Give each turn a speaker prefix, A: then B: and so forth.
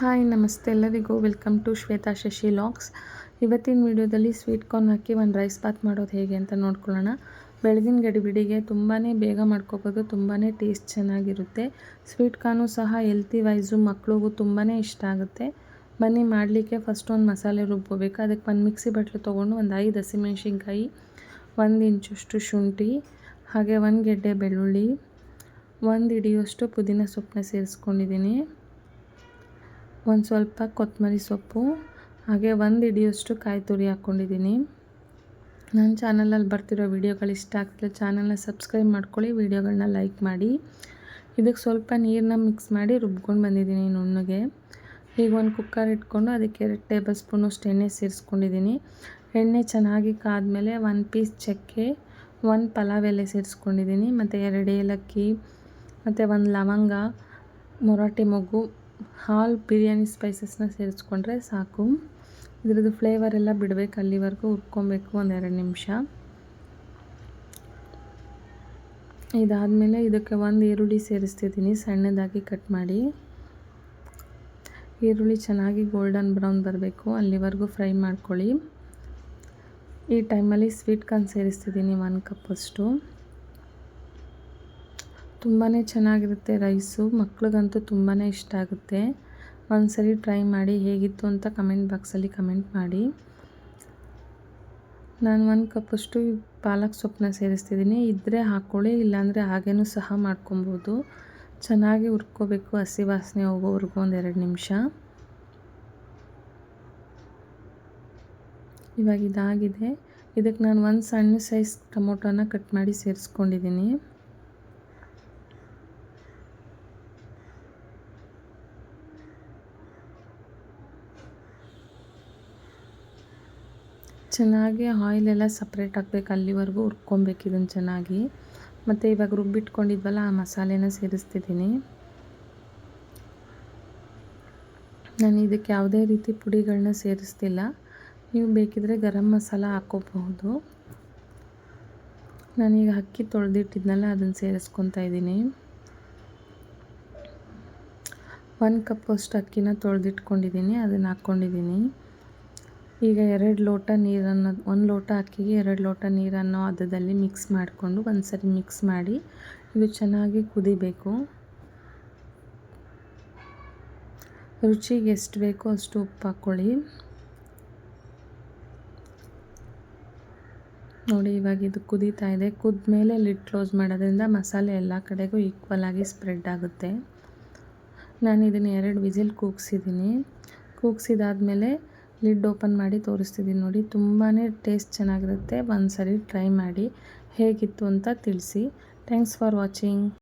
A: Hi ನಮಸ್ತೆ ಎಲ್ಲರಿಗೂ. Welcome to Shweta Shashi ಲಾಕ್ಸ್ ಇವತ್ತಿನ ವಿಡಿಯೋದಲ್ಲಿ ಸ್ವೀಟ್ ಕಾರ್ನ್ ಹಾಕಿ ಒಂದು ರೈಸ್ ಬಾತ್ ಮಾಡೋದು ಹೇಗೆ ಅಂತ ನೋಡ್ಕೊಳ್ಳೋಣ. ಬೆಳಗಿನ ಗಡಿಬಿಡಿಗೆ ತುಂಬಾ ಬೇಗ ಮಾಡ್ಕೋಬೋದು ತುಂಬಾ ಟೇಸ್ಟ್ ಚೆನ್ನಾಗಿರುತ್ತೆ. ಸ್ವೀಟ್ ಕಾರ್ನು ಸಹ ಹೆಲ್ತಿ ವೈಸು ಮಕ್ಳಿಗೂ ತುಂಬಾ ಇಷ್ಟ ಆಗುತ್ತೆ. ಬನ್ನಿ, ಮಾಡಲಿಕ್ಕೆ ಫಸ್ಟ್ ಒಂದು ಮಸಾಲೆ ರುಬ್ಬೋಬೇಕು ಅದಕ್ಕೆ ಒಂದು ಮಿಕ್ಸಿ ಬಟ್ಲು ತೊಗೊಂಡು ಒಂದು ಐದು ಹಸಿಮೆಣ್ಸಿನ್ಕಾಯಿ, ಒಂದು ಇಂಚಷ್ಟು ಶುಂಠಿ, ಹಾಗೆ ಒಂದು ಗೆಡ್ಡೆ ಬೆಳ್ಳುಳ್ಳಿ, ಒಂದು ಹಿಡಿಯುವಷ್ಟು ಪುದೀನ ಸೊಪ್ಪನ್ನ ಸೇರಿಸ್ಕೊಂಡಿದ್ದೀನಿ. ಒಂದು ಸ್ವಲ್ಪ ಕೊತ್ತಂಬರಿ ಸೊಪ್ಪು, ಹಾಗೆ ಒಂದು ಹಿಡಿಯೋಷ್ಟು ಕಾಯಿ ತುರಿ ಹಾಕ್ಕೊಂಡಿದ್ದೀನಿ. ನನ್ನ ಚಾನಲಲ್ಲಿ ಬರ್ತಿರೋ ವೀಡಿಯೋಗಳು ಇಷ್ಟ ಆಗ್ತಿಲ್ಲ ಚಾನಲ್ನ ಸಬ್ಸ್ಕ್ರೈಬ್ ಮಾಡ್ಕೊಳ್ಳಿ ವೀಡಿಯೋಗಳನ್ನ ಲೈಕ್ ಮಾಡಿ. ಇದಕ್ಕೆ ಸ್ವಲ್ಪ ನೀರನ್ನ ಮಿಕ್ಸ್ ಮಾಡಿ ರುಬ್ಕೊಂಡು ಬಂದಿದ್ದೀನಿ ನುಣ್ಣಗೆ ಈಗ ಒಂದು ಕುಕ್ಕರ್ ಇಟ್ಕೊಂಡು ಅದಕ್ಕೆ ಎರಡು ಟೇಬಲ್ ಸ್ಪೂನಷ್ಟು ಎಣ್ಣೆ ಸೇರಿಸ್ಕೊಂಡಿದ್ದೀನಿ. ಎಣ್ಣೆ ಚೆನ್ನಾಗಿ ಕಾದಮೇಲೆ ಒಂದು ಪೀಸ್ ಚಕ್ಕೆ, ಒಂದು ಪಲಾವ್ ಎಲೆ ಸೇರಿಸ್ಕೊಂಡಿದ್ದೀನಿ, ಮತ್ತು ಎರಡು ಏಲಕ್ಕಿ, ಮತ್ತು ಒಂದು ಲವಂಗ, ಮೊರಾಟಿ ಮೊಗ್ಗು ಹಾಲ್ ಬಿರಿಯಾನಿ ಸ್ಪೈಸಸ್ನ ಸೇರಿಸ್ಕೊಂಡ್ರೆ ಸಾಕು. ಇದ್ರದ್ದು ಫ್ಲೇವರ್ ಎಲ್ಲ ಬಿಡಬೇಕು, ಅಲ್ಲಿವರೆಗೂ ಹುರ್ಕೊಬೇಕು ಒಂದೆರಡು ನಿಮಿಷ. ಇದಾದಮೇಲೆ ಇದಕ್ಕೆ ಒಂದು ಈರುಳ್ಳಿ ಸೇರಿಸ್ತಿದ್ದೀನಿ, ಸಣ್ಣದಾಗಿ ಕಟ್ ಮಾಡಿ. ಈರುಳ್ಳಿ ಚೆನ್ನಾಗಿ ಗೋಲ್ಡನ್ ಬ್ರೌನ್ ಬರಬೇಕು, ಅಲ್ಲಿವರೆಗೂ ಫ್ರೈ ಮಾಡ್ಕೊಳ್ಳಿ. ಈ ಟೈಮಲ್ಲಿ ಸ್ವೀಟ್ ಕಾರ್ನ್ ಸೇರಿಸ್ತಿದ್ದೀನಿ ಒನ್ ಕಪ್ಪಷ್ಟು ತುಂಬಾ ಚೆನ್ನಾಗಿರುತ್ತೆ ರೈಸು. ಮಕ್ಳಿಗಂತೂ ತುಂಬಾ ಇಷ್ಟ ಆಗುತ್ತೆ. ಒಂದು ಸರಿ ಟ್ರೈ ಮಾಡಿ ಹೇಗಿತ್ತು ಅಂತ ಕಮೆಂಟ್ ಬಾಕ್ಸಲ್ಲಿ ಕಮೆಂಟ್ ಮಾಡಿ. ನಾನು ಒಂದು ಕಪ್ಪಷ್ಟು ಪಾಲಕ್ ಸೊಪ್ಪನ್ನ ಸೇರಿಸ್ತಿದ್ದೀನಿ ಇದ್ದರೆ ಹಾಕ್ಕೊಳ್ಳಿ ಇಲ್ಲಾಂದರೆ ಹಾಗೇನೂ ಸಹ ಮಾಡ್ಕೊಬೋದು. ಚೆನ್ನಾಗಿ ಹುರ್ಕೋಬೇಕು ಹಸಿ ವಾಸನೆ ಹೋಗೋವರೆಗೂ ಒಂದೆರಡು ನಿಮಿಷ. ಇವಾಗ ಇದಾಗಿದೆ. ಇದಕ್ಕೆ ನಾನು ಒಂದು ಸಣ್ಣ ಸೈಜ್ ಟೊಮೊಟೊನ ಕಟ್ ಮಾಡಿ ಸೇರಿಸ್ಕೊಂಡಿದ್ದೀನಿ ಚೆನ್ನಾಗಿ ಆಯಿಲೆಲ್ಲ ಸಪ್ರೇಟ್ ಹಾಕ್ಬೇಕು ಅಲ್ಲಿವರೆಗೂ ಹುರ್ಕೊಬೇಕು ಇದನ್ನು ಚೆನ್ನಾಗಿ. ಮತ್ತು ಇವಾಗ ರುಬ್ಬಿಟ್ಕೊಂಡಿದ್ವಲ್ಲ, ಆ ಮಸಾಲೆನ ಸೇರಿಸ್ತಿದ್ದೀನಿ. ನಾನು ಇದಕ್ಕೆ ಯಾವುದೇ ರೀತಿ ಪುಡಿಗಳನ್ನ ಸೇರಿಸ್ತಿಲ್ಲ. ನೀವು ಬೇಕಿದ್ರೆ ಗರಂ ಮಸಾಲ ಹಾಕ್ಕೋಬಹುದು. ನಾನೀಗ ಅಕ್ಕಿ ತೊಳೆದಿಟ್ಟಿದ್ನಲ್ಲ, ಅದನ್ನು ಸೇರಿಸ್ಕೊತಾ ಇದ್ದೀನಿ. ಒಂದು ಕಪ್ ಅಷ್ಟು ಅಕ್ಕಿನ ತೊಳೆದಿಟ್ಕೊಂಡಿದ್ದೀನಿ, ಅದನ್ನು ಹಾಕ್ಕೊಂಡಿದ್ದೀನಿ. ಈಗ ಎರಡು ಲೋಟ ನೀರನ್ನು, ಒಂದು ಲೋಟ ಅಕ್ಕಿಗೆ ಎರಡು ಲೋಟ ನೀರನ್ನು ಅದರಲ್ಲಿ ಮಿಕ್ಸ್ ಮಾಡಿಕೊಂಡು ಒಂದು ಸರಿ ಮಿಕ್ಸ್ ಮಾಡಿ ಇದು ಚೆನ್ನಾಗಿ ಕುದಿಬೇಕು. ರುಚಿಗೆ ಎಷ್ಟು ಬೇಕೋ ಅಷ್ಟು ಉಪ್ಪು ಹಾಕ್ಕೊಳ್ಳಿ. ನೋಡಿ ಇವಾಗ ಇದು ಕುದೀತಾ ಇದೆ. ಕುದ್ದ ಮೇಲೆ ಲಿಡ್ ಕ್ಲೋಸ್ ಮಾಡೋದ್ರಿಂದ ಮಸಾಲೆ ಎಲ್ಲ ಕಡೆಗೂ ಈಕ್ವಲ್ ಆಗಿ ಸ್ಪ್ರೆಡ್ ಆಗುತ್ತೆ. ನಾನು ಇದನ್ನು ಎರಡು ವಿಸಿಲ್ ಕೂಗಿಸಿದ್ದೀನಿ. ಕೂಗಿಸಿದಾದ್ಮೇಲೆ ಲಿಡ್ ಓಪನ್ ಮಾಡಿ ತೋರಿಸ್ತಿದ್ದೀನಿ ನೋಡಿ. ತುಂಬಾ ಟೇಸ್ಟ್ ಚೆನ್ನಾಗಿರುತ್ತೆ. ಒಂದು ಸರಿ ಟ್ರೈ ಮಾಡಿ ಹೇಗಿತ್ತು ಅಂತ ತಿಳಿಸಿ. Thanks for watching.